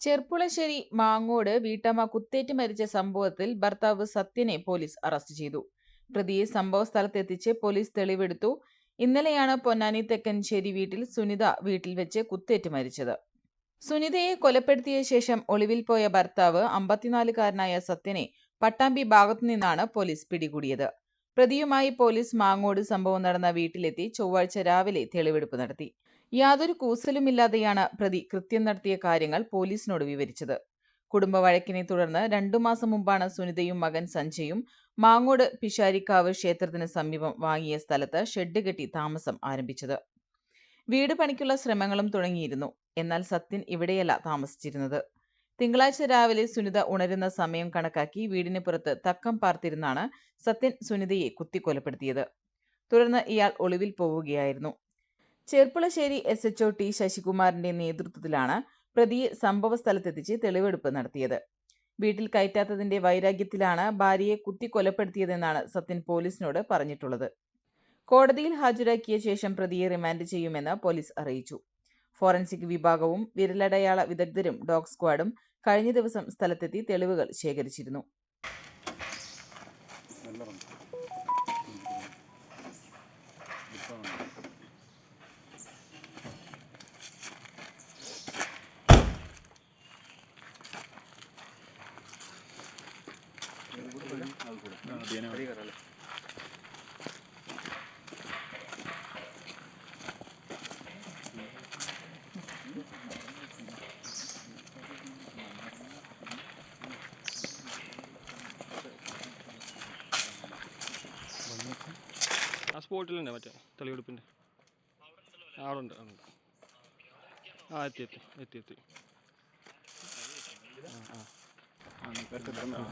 ചെർപ്പുളശ്ശേരി മാങ്ങോട് വീട്ടമ്മ കുത്തേറ്റ് മരിച്ച സംഭവത്തിൽ ഭർത്താവ് സത്യനെ പോലീസ് അറസ്റ്റ് ചെയ്തു. പ്രതിയെ സംഭവ സ്ഥലത്തെത്തിച്ച് പോലീസ് തെളിവെടുത്തു. ഇന്നലെയാണ് പൊന്നാനി തെക്കൻശ്ശേരി വീട്ടിൽ സുനിത വീട്ടിൽ വെച്ച് കുത്തേറ്റ് മരിച്ചത്. സുനിതയെ കൊലപ്പെടുത്തിയ ശേഷം ഒളിവിൽ പോയ ഭർത്താവ് അമ്പത്തിനാലുകാരനായ സത്യനെ പട്ടാമ്പി ഭാഗത്തു നിന്നാണ് പോലീസ് പിടികൂടിയത്. പ്രതിയുമായി പോലീസ് മാങ്ങോട് സംഭവം നടന്ന വീട്ടിലെത്തി ചൊവ്വാഴ്ച രാവിലെ തെളിവെടുപ്പ് നടത്തി. യാതൊരു കൂസലുമില്ലാതെയാണ് പ്രതി കൃത്യം നടത്തിയ കാര്യങ്ങൾ പോലീസിനോട് വിവരിച്ചത്. കുടുംബ വഴക്കിനെ തുടർന്ന് രണ്ടു മാസം മുമ്പാണ് സുനിതയും മകൻ സഞ്ജയും മാങ്ങോട് പിഷാരിക്കാവ് ക്ഷേത്രത്തിന് സമീപം വാങ്ങിയ സ്ഥലത്ത് ഷെഡ് കെട്ടി താമസം ആരംഭിച്ചത്. വീട് പണിക്കുള്ള ശ്രമങ്ങളും തുടങ്ങിയിരുന്നു. എന്നാൽ സത്യൻ ഇവിടെയല്ല താമസിച്ചിരുന്നത്. തിങ്കളാഴ്ച രാവിലെ സുനിത ഉണരുന്ന സമയം കണക്കാക്കി വീടിന് പുറത്ത് തക്കം പാർത്തിരുന്നാണ് സത്യൻ സുനിതയെ കുത്തിക്കൊലപ്പെടുത്തിയത്. തുടർന്ന് ഇയാൾ ഒളിവിൽ പോവുകയായിരുന്നു. Cherpulassery S H O T ശശികുമാറിന്റെ നേതൃത്വത്തിലാണ് പ്രതിയെ സംഭവ സ്ഥലത്തെത്തിച്ച് തെളിവെടുപ്പ് നടത്തിയത്. വീട്ടിൽ കയറ്റാത്തതിന്റെ വൈരാഗ്യത്തിലാണ് ഭാര്യയെ കുത്തി കൊലപ്പെടുത്തിയതെന്നാണ് സത്യൻ പോലീസിനോട് പറഞ്ഞിട്ടുള്ളത്. കോടതിയിൽ ഹാജരാക്കിയ ശേഷം പ്രതിയെ റിമാൻഡ് ചെയ്യുമെന്ന് പോലീസ് അറിയിച്ചു. ഫോറൻസിക് വിഭാഗവും വിരലടയാള വിദഗ്ധരും ഡോഗ് സ്ക്വാഡും കഴിഞ്ഞ ദിവസം സ്ഥലത്തെത്തി തെളിവുകൾ ശേഖരിച്ചിരുന്നു. ആ സ്പോട്ടിൽ തന്നെ മറ്റേ തെളിവെടുപ്പിന്റെ അവിടെ ഉണ്ട് ഉണ്ട് ആ എത്തി എത്തി എത്തി എത്തി. ആ ആ.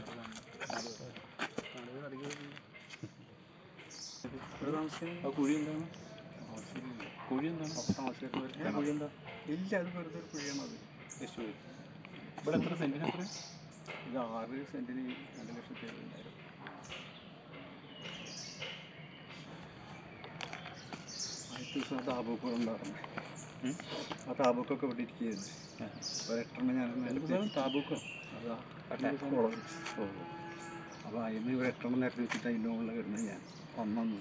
കുഴി ഇല്ല വെറുതെ ഇവിടെ എത്ര സെന്റിന് എത്ര ഇത് ആറ് സെന്റിന് രണ്ട് ലക്ഷത്തി ദിവസം ആ. ഉണ്ടായിരുന്നു ഇവിടെ ഇരിക്കുന്നത് ഒരെട്ടെണ്ണം ഞാൻ താബൂക്കോ അതാ ഓ അപ്പോൾ അതിന് ഒരു എട്ടെണ്ണം നേരത്തെ വെച്ചിട്ട് അതിന്റെ മുകളിൽ വരുന്നത് ഞാൻ ഒന്നൊന്ന്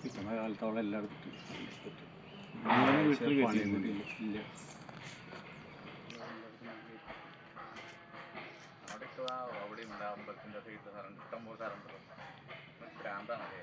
കിട്ടുന്ന കാലത്തോളം എല്ലായിടത്തും ഇവിടെ പണിയൊന്നും ഇല്ല. ഇഷ്ടം പോലെ സ്ഥലമുണ്ടല്ലോ ഭ്രാന്താണല്ലേ